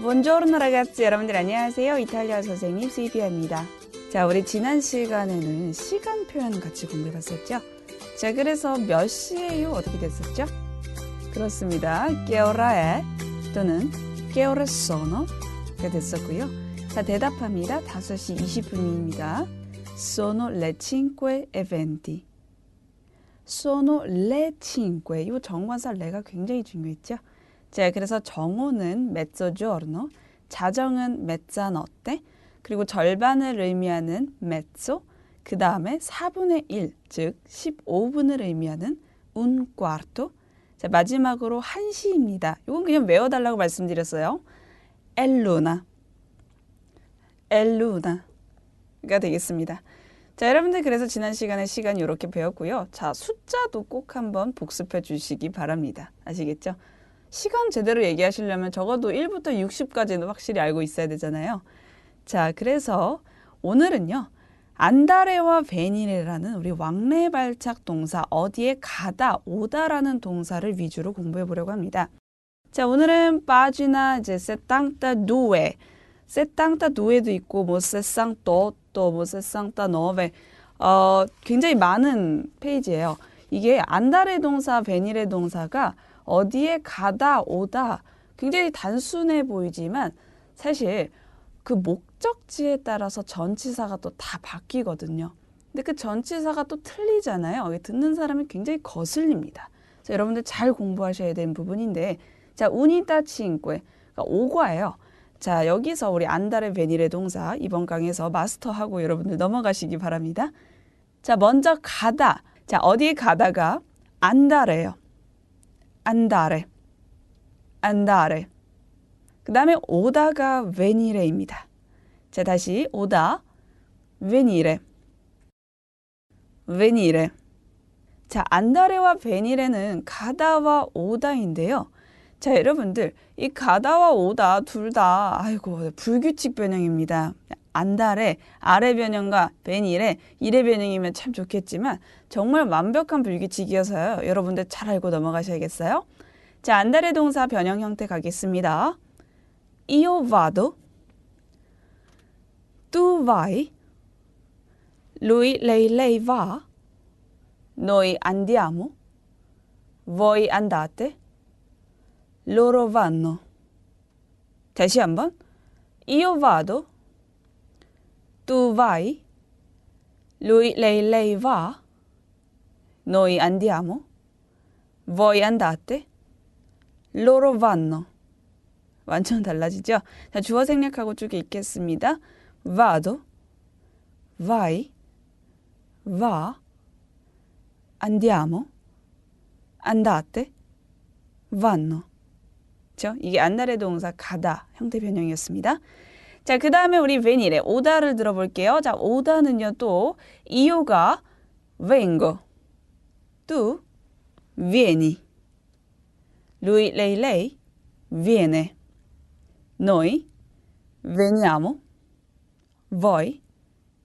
Buongiorno ragazzi 여러분들 안녕하세요. 이탈리아 선생님 시비아입니다. 자 우리 지난 시간에는 시간 표현 같이 공부해봤었죠? 자 그래서 몇 시에요? 어떻게 됐었죠? 그렇습니다. 깨어라에 또는 깨어라 sono가 됐었고요. 자 대답합니다. 5시 20분입니다. sono le cinque e venti sono le cinque 이 정관사 레가 굉장히 중요했죠 자, 그래서 정오는 mezzogiorno, 자정은 mezzanotte, 그리고 절반을 의미하는 mezzo, 그 다음에 4분의 1, 즉 15분을 의미하는 quarto. 자, 마지막으로 1시입니다. 이건 그냥 외워달라고 말씀드렸어요. 엘루나, 엘루나가 되겠습니다. 자, 여러분들 그래서 지난 시간에 시간 이렇게 배웠고요. 자, 숫자도 꼭 한번 복습해 주시기 바랍니다. 아시겠죠? 시간 제대로 얘기하시려면 적어도 1부터 60까지는 확실히 알고 있어야 되잖아요. 자, 그래서 오늘은요. 안다레와 베니레라는 우리 왕래 발착 동사 어디에 가다 오다라는 동사를 위주로 공부해 보려고 합니다. 자, 오늘은 빠지나 이제 세땅따 누에 세땅따 누에도 있고 뭐 세쌍또 또뭐 세쌍따 너베 어 굉장히 많은 페이지예요. 이게 안다레 동사 베니레 동사가 어디에 가다 오다 굉장히 단순해 보이지만 사실 그 목적지에 따라서 전치사가 또 다 바뀌거든요. 근데 그 전치사가 또 틀리잖아요. 듣는 사람이 굉장히 거슬립니다. 그래서 여러분들 잘 공부하셔야 되는 부분인데 자, 우니타 친que 그러니까 오과예요. 자, 여기서 우리 안다레 베니레 동사 이번 강에서 마스터하고 여러분들 넘어가시기 바랍니다. 자, 먼저 가다. 자, 어디 가다가 안다레요. Andare, andare. 그 다음에 오다가 venire입니다. 자, 다시 오다, venire, venire. 자, 안다레와 베니레는 가다와 오다인데요. 자, 여러분들, 이 가다와 오다 둘 다, 아이고, 불규칙 변형입니다. 안달에 아래 변형과 베니레 이래 변형이면 참 좋겠지만 정말 완벽한 불규칙이어서요. 여러분들 잘 알고 넘어가셔야겠어요. 자, 안달의 동사 변형 형태 가겠습니다. Io vado, tu vai, lui, lei, lei va, noi andiamo, voi andate, loro vanno. 다시 한번. Io vado, tu vai, lui, lei, lei va, noi andiamo, voi andate, loro vanno. 완전 달라지죠? 자, 주어 생략하고 쭉 읽겠습니다. vado, vai, va, andiamo, andate, vanno. 그렇죠? 이게 안날의 동사 가다 형태 변형이었습니다. 자, 그 다음에 우리 venire, 오다를 들어볼게요. 자, 오다는요, 또, 이오가 vengo, tu vieni, lui, lei, lei viene, noi veniamo, voi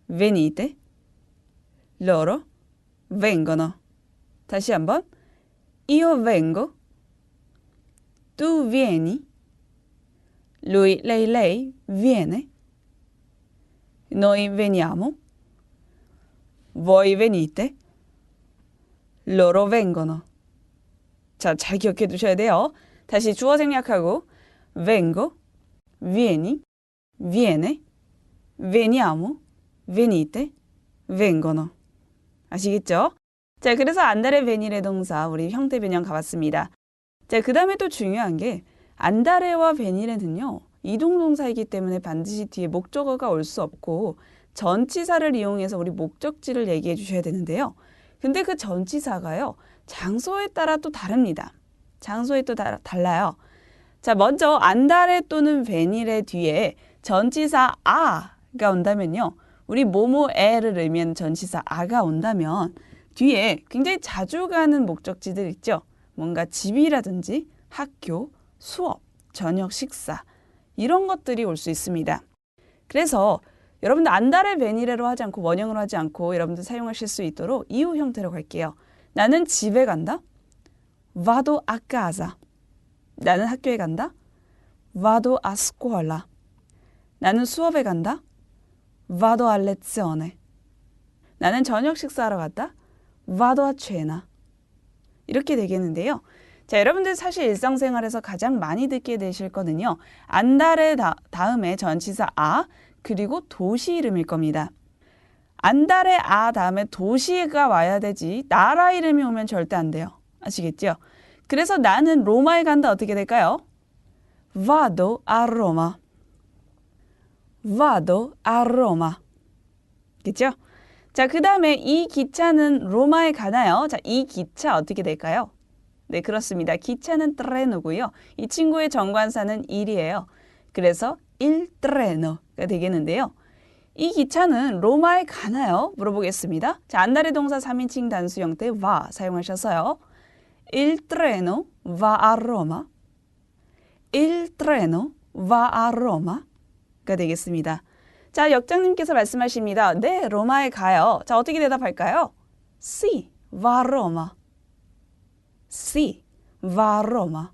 venite, loro vengono. 다시 한번, io vengo, tu vieni, lui, lei, lei viene. Noi veniamo. Voi venite. Loro vengono. 자, 잘 기억해 두셔야 돼요. 다시 주어 생략하고 vengo, vieni, viene, veniamo, venite, vengono. 아시겠죠? 자, 그래서 안달의 베니레 동사 우리 형태 변형 가봤습니다. 자, 그 다음에 또 중요한 게 안다레와 베니레는요. 이동동사이기 때문에 반드시 뒤에 목적어가 올 수 없고 전치사를 이용해서 우리 목적지를 얘기해 주셔야 되는데요. 근데 그 전치사가요. 장소에 따라 또 다릅니다. 장소에 또 다, 달라요. 자, 먼저 안다레 또는 베니레 뒤에 전치사 아가 온다면요. 우리 모모에를 의미하는 전치사 아가 온다면 뒤에 굉장히 자주 가는 목적지들 있죠. 뭔가 집이라든지 학교, 수업, 저녁 식사 이런 것들이 올 수 있습니다. 그래서 여러분들 안달의 베니레로 하지 않고 원형으로 하지 않고 여러분들 사용하실 수 있도록 이후 형태로 갈게요. 나는 집에 간다. a casa. 나는 학교에 간다. a scuola. 나는 수업에 간다. a lezione. 나는 저녁 식사하러 갔다. a cena. 이렇게 되겠는데요. 자, 여러분들 사실 일상생활에서 가장 많이 듣게 되실 거는요. 안달의 다, 다음에 전치사 아 그리고 도시 이름일 겁니다. 안달의 아 다음에 도시가 와야 되지 나라 이름이 오면 절대 안 돼요. 아시겠죠? 그래서 나는 로마에 간다 어떻게 될까요? vado a Roma. vado a Roma. 겠죠? 자, 그 다음에 이 기차는 로마에 가나요? 자, 이 기차 어떻게 될까요? 네, 그렇습니다. 기차는 트레노고요. 이 친구의 정관사는 일이에요. 그래서 il treno가 되겠는데요. 이 기차는 로마에 가나요? 물어보겠습니다. 자, 안달의 동사 3인칭 단수 형태 va 사용하셔서요. Il treno va a Roma. Il treno va a Roma가 되겠습니다. 자, 역장님께서 말씀하십니다. 네, 로마에 가요. 자, 어떻게 대답할까요? Sì, va a Roma. Sì, va Roma.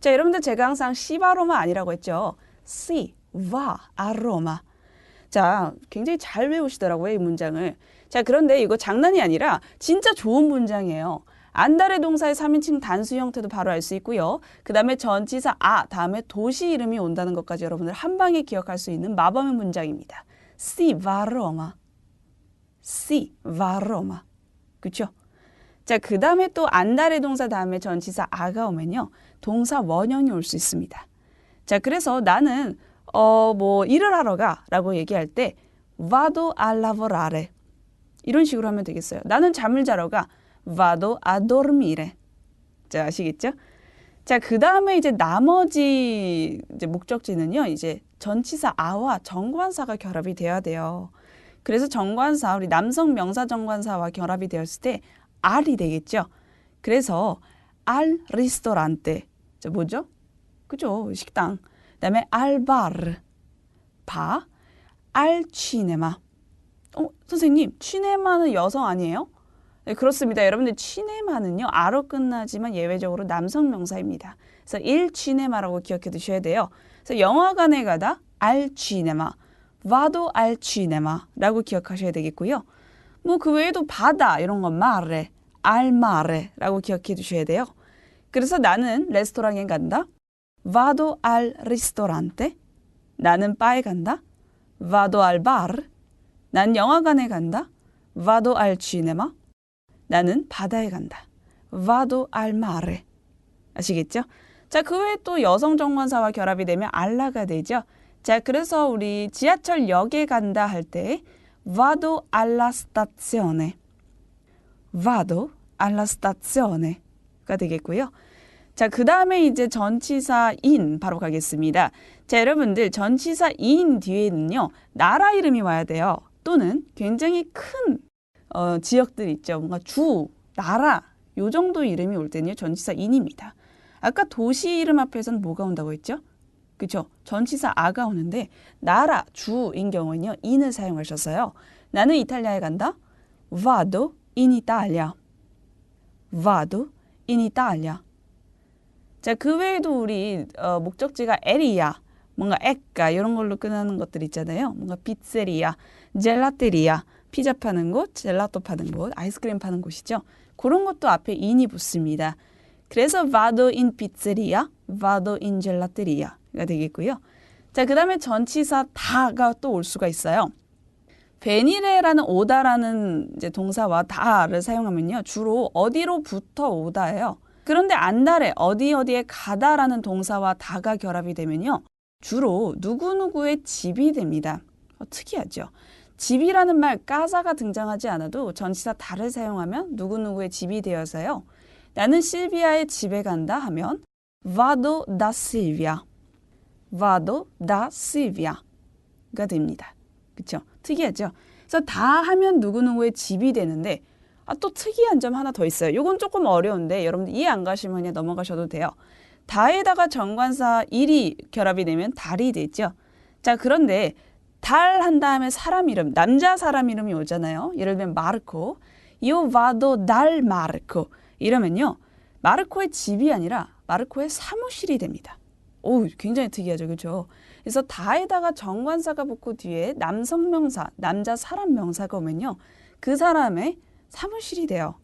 자, 여러분들 제가 항상 시바로마 아니라고 했죠. Sì, va a Roma. 자, 굉장히 잘 외우시더라고요, 이 문장을. 자, 그런데 이거 장난이 아니라 진짜 좋은 문장이에요. 안달의 동사의 3인칭 단수 형태도 바로 알 수 있고요. 그 다음에 전치사 아, 다음에 도시 이름이 온다는 것까지 여러분들 한 방에 기억할 수 있는 마법의 문장입니다. Si va Roma. Si va Roma. 그쵸? 자, 그 다음에 또 안달의 동사 다음에 전치사 아가 오면요. 동사 원형이 올 수 있습니다. 자, 그래서 나는 어, 뭐 일을 하러 가라고 얘기할 때 vado a lavorare. 이런 식으로 하면 되겠어요. 나는 잠을 자러 가. vado a dormire. 자, 아시겠죠? 자, 그 다음에 이제 나머지 이제 목적지는요, 이제 전치사 아와 정관사가 결합이 돼야 돼요. 그래서 정관사, 우리 남성 명사 정관사와 결합이 되었을 때 알이 되겠죠. 그래서 al ristorante. 자, 뭐죠? 그죠? 식당. 그다음에 al bar. 바. al cinema. 어, 선생님, 치네마는 여성 아니에요? 네, 그렇습니다. 여러분들 치네마는요. 아로 끝나지만 예외적으로 남성 명사입니다. 그래서 일 치네마라고 기억해 두셔야 돼요. 그래서 영화관에 가다 알 치네마, 와도 알 치네마라고 기억하셔야 되겠고요. 뭐 그 외에도 바다 이런 건 마레, 알 마레라고 기억해 두셔야 돼요. 그래서 나는 레스토랑에 간다. 와도 알 리스토란테. 나는 바에 간다. 와도 알 바르. 난 영화관에 간다. 와도 알 치네마. 나는 바다에 간다. vado al mare. 아시겠죠? 자, 그 외에 또 여성 정관사와 결합이 되면 알라가 되죠. 자, 그래서 우리 지하철역에 간다 할 때 vado alla stazione. Vado alla stazione가 되겠고요. 자, 그 다음에 이제 전치사 인 바로 가겠습니다. 자, 여러분들 전치사 인 뒤에는요, 나라 이름이 와야 돼요. 또는 굉장히 큰 어, 지역들 있죠. 뭔가 주, 나라 요 정도 이름이 올 때는요. 전치사 인입니다. 아까 도시 이름 앞에서는 뭐가 온다고 했죠? 그죠? 전치사 아가 오는데 나라, 주인 경우는요. 인을 사용하셨어요. 나는 이탈리아에 간다. vado in Italia. vado in Italia. 자, 그 외에도 우리 어, 목적지가 에리아, 뭔가 에까 이런 걸로 끝나는 것들 있잖아요. 뭔가 피체리아, 젤라테리아 피자 파는 곳, 젤라또 파는 곳, 아이스크림 파는 곳이죠. 그런 것도 앞에 인이 붙습니다. 그래서 vado in pizzeria, vado in gelateria가 되겠고요. 자, 그 다음에 전치사 다가 또 올 수가 있어요. 베니레라는 오다라는 이제 동사와 다를 사용하면요. 주로 어디로부터 오다예요. 그런데 안달에 어디 어디에 가다라는 동사와 다가 결합이 되면요. 주로 누구누구의 집이 됩니다. 어, 특이하죠. 집이라는 말 까사가 등장하지 않아도 전치사 다를 사용하면 누구누구의 집이 되어서요. 나는 실비아의 집에 간다 하면 vado da Silvia. vado da Silvia가 됩니다. 그렇죠? 특이하죠? 그래서 다 하면 누구누구의 집이 되는데 아, 또 특이한 점 하나 더 있어요. 이건 조금 어려운데 여러분들 이해 안 가시면 그냥 넘어가셔도 돼요. 다에다가 정관사 일이 결합이 되면 달이 되죠. 자, 그런데 달 한 다음에 사람 이름, 남자 사람 이름이 오잖아요. 예를 들면 마르코. 요 와도 달 마르코. 이러면요. 마르코의 집이 아니라 마르코의 사무실이 됩니다. 오, 굉장히 특이하죠. 그렇죠? 그래서 다에다가 정관사가 붙고 뒤에 남성 명사, 남자 사람 명사가 오면요. 그 사람의 사무실이 돼요.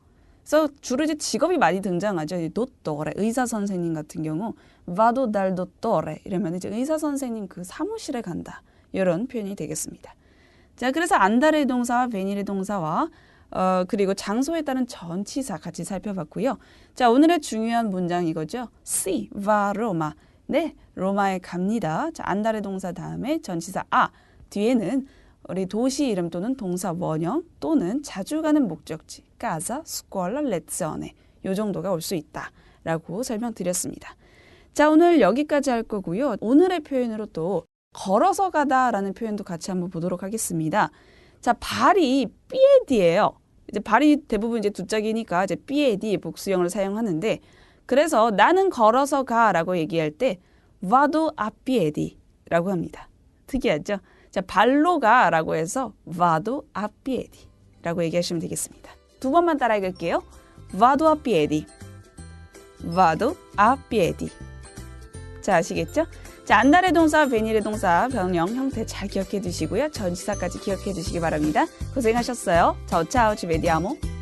그래서 주로 이제 직업이 많이 등장하죠. 이 도토레 의사 선생님 같은 경우 와도 달 도토레 이러면 이제 의사 선생님 그 사무실에 간다. 이런 표현이 되겠습니다. 자, 그래서 안달의 동사와 베닐의 동사와 어, 그리고 장소에 따른 전치사 같이 살펴봤고요. 자, 오늘의 중요한 문장 이거죠. Si va Roma. 네, 로마에 갑니다. 자, 안달의 동사 다음에 전치사 아 뒤에는 우리 도시 이름 또는 동사 원형 또는 자주 가는 목적지 casa, scuola, lezione 요 정도가 올 수 있다라고 설명드렸습니다. 자, 오늘 여기까지 할 거고요. 오늘의 표현으로 또 걸어서 가다라는 표현도 같이 한번 보도록 하겠습니다. 자, 발이 삐에디예요. 이제 발이 대부분 이제 두 짝이니까 이제 삐에디 복수형을 사용하는데 그래서 나는 걸어서 가라고 얘기할 때 vado a piedi라고 합니다. 특이하죠? 자, 발로 가라고 해서 vado a piedi라고 얘기하시면 되겠습니다. 두 번만 따라 읽을게요. vado a piedi. vado a piedi. 자, 아시겠죠? 자, 안달의 동사, 베닐의 동사, 병령 형태 잘 기억해 두시고요. 전치사까지 기억해 두시기 바랍니다. 고생하셨어요. 자, 차오, 지베디아모.